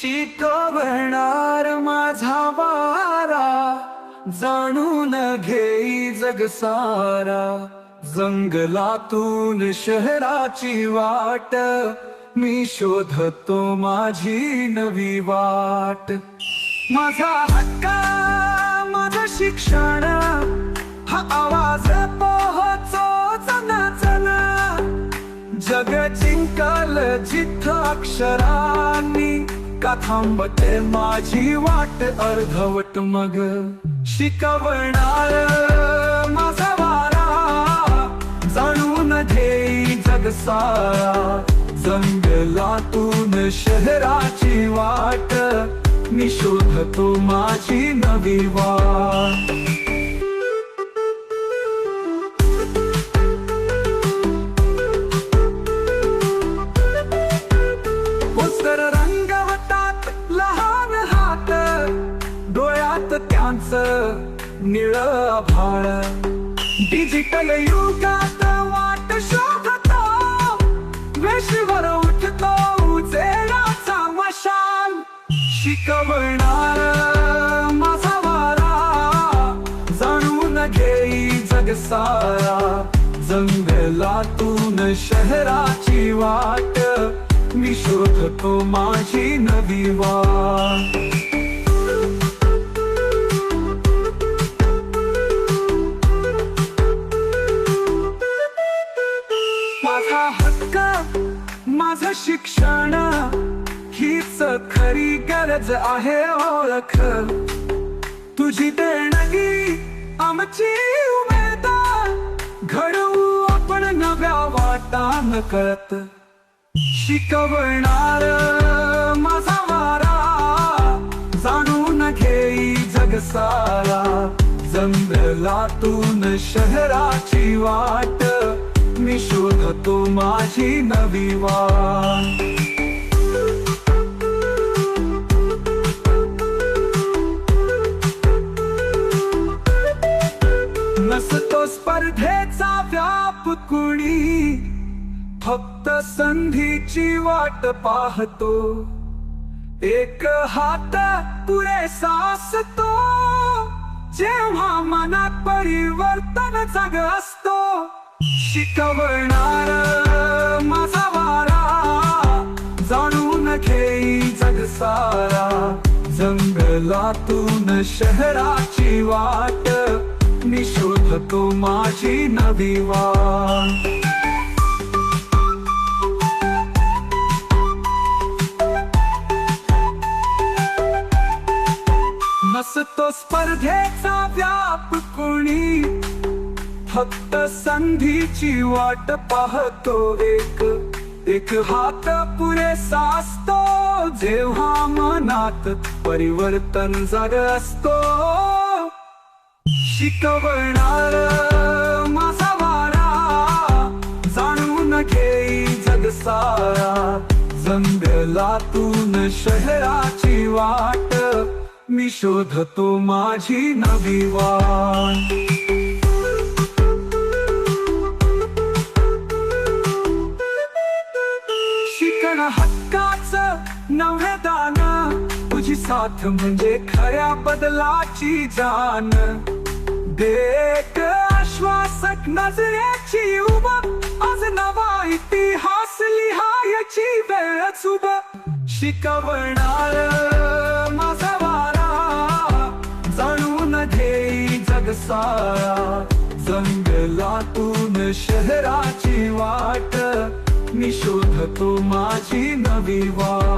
शिकवणार माझा वारा जाणून घेई जग सारा. जंगलातून शहराची वाट मी शोधतो माझी नवी वाट. माझा हक्का माझं शिक्षण हा आवाज पोहचो चला चला जग जिंकल जिथ अक्षरांनी का थांबते माझी वाट अर्धवट मग? शिकवणार माझा वारा जाणून घेई जग सारा जंगलातून शहराची वाट मी शोधतो माझी नवी वाट. भाळ. डिजिटल युगात वाट शोधता. वेशीवर उठतो उजेडाचा मशाल. शिकवणार माझा वारा. जाणून घेई जग सारा. जंगलातून शहराची वाट. मी शोधतो माझी नवी वाट. का माझ माझं शिक्षण? हीच खरी गरज आहे ओळख. तुझी देणगी आमची उमेद. घडवू आपण नव्या वाटान कळत. शिकवणार माझा वारा. जाणून घेई जग सारा जंगलातून शहराची वाट. मी शोधतो माझी नवी वाट नसतो स्पर्धेचा व्याप कुणी फक्त संधीची वाट पाहतो. एक हात पुरेसा असतो जेव्हा मनात परिवर्तन जग अस शिकवणार माझा वारा जाणून घेई जग जंगलातून शहराची वाट मी शोधतो माझी नवी वाट. नसतो स्पर्धेचा व्याप कोणी फक्त संधीची वाट पाहतो एक. एक हात पुरेसा असतो जेव्हा मनात परिवर्तन जाग असतो. शिकवणार माझा वारा जाणून घेई जग सारा. जंगलातून शहराची वाट मी शोधतो माझी नवी वाट. शिकण हक्काच नव्हे दान. तुझी साथ म्हणजे खऱ्या बदलाची जाण. देख आश्वासक नजरेची उब. आज नवा इतिहास लिहायची वेळ सुब. शिकवणार माझा वारा. जाणून घेई जग सारा जंगलातून शहराची वाट. मी शोधतो माझी नवी वाट.